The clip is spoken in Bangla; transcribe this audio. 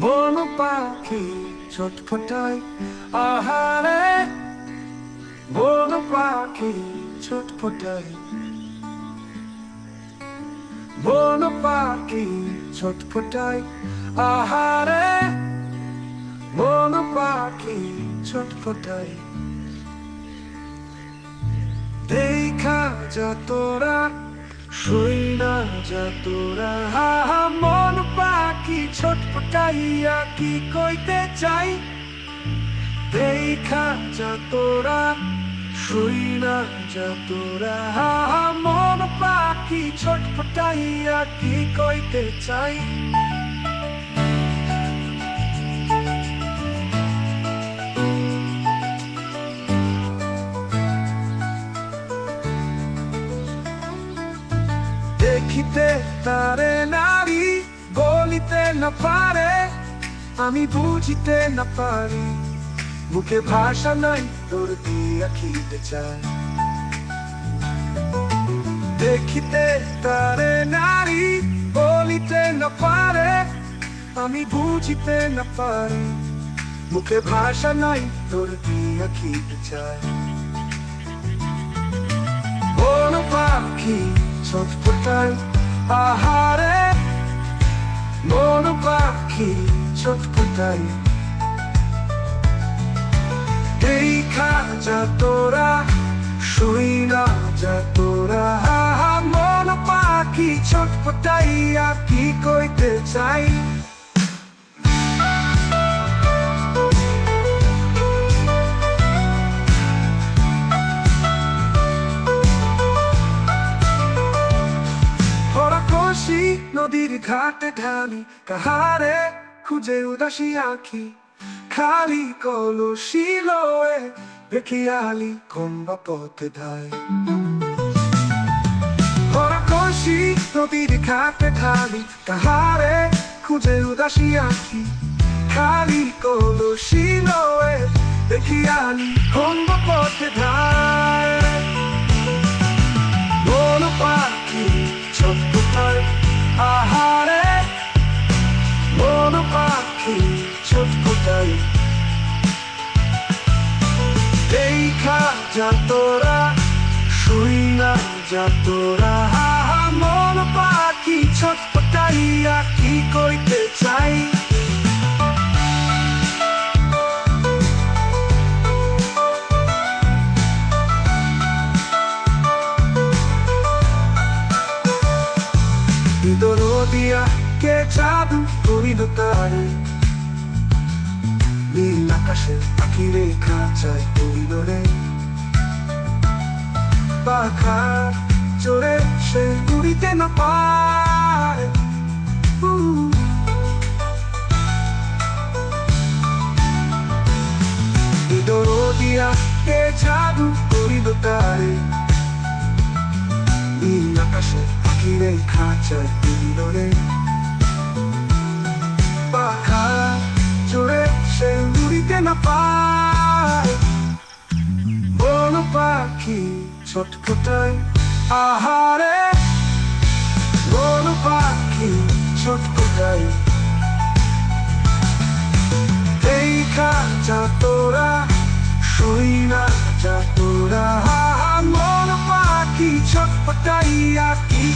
বন পাখি ছটফটায় আহারে। বন পাখি ছটফটায় বন পাখি ছটফটায় আহারে। বন পাখি ছটফটায় দেখা যা তোরা শুই না যা তোরা। পাখি ছটফটাইয়া কি কইতে চাই? দেখা যা তোরা, শুই না যা পাখি ছটফটাইয়া কি কইতে চাই? দেখিতে তারে নারী, বলিতে না পারে, আমি বুঝিতে না পারি। মুখে ভাষা নাই, তোর দিয়া খিতে চায় দেখিতে তারে নারী, বলিতে না পারে, আমি বুঝিতে না পারি। মুখে ভাষা নাই, তোর দিয়া খিতে চায় বন পাখি ছটফটায় আহারে। বন পাখি ছটফটায় দেখা যা তোরা, শুই না যা তোরা। মন পাখি ছটফটাইয়া কি কইতে চাই? ঘাটে ঢালি, কাহারে খুঁজে উদাসী আঁখি, খালি কলসি লয়ে বেখিয়ালি কম্বা পথে ধায় কষি নদীর ঘাটে ঢালি, কাহারে খুঁজে আঁখি, খালি কলসি লয়ে বেখিয়ালি কম্বা পথে ধায় যা তোরা শুই না যা তোরা মন পাখি ছটফটাইয়া কি কইতে চাই? দরদিয়া কে জাদু করিল তারে। নীল আকাশে পাখি রেখা চাই করিল রে চড়ে সে উড়িতে না পারে উ। কে জাদু করিল তারে। নীল আকাশে পাখি রেখা চাই রে। পাখা চড়ে সে উড়িতে না পায়। বন পাখি ছটফটায় আহারে গরু পাখি ছটফটায় এই খাঁচা তোরা শুই না যা তোরা। মন পাখি ছটফটাইয়া কি কইতে চাই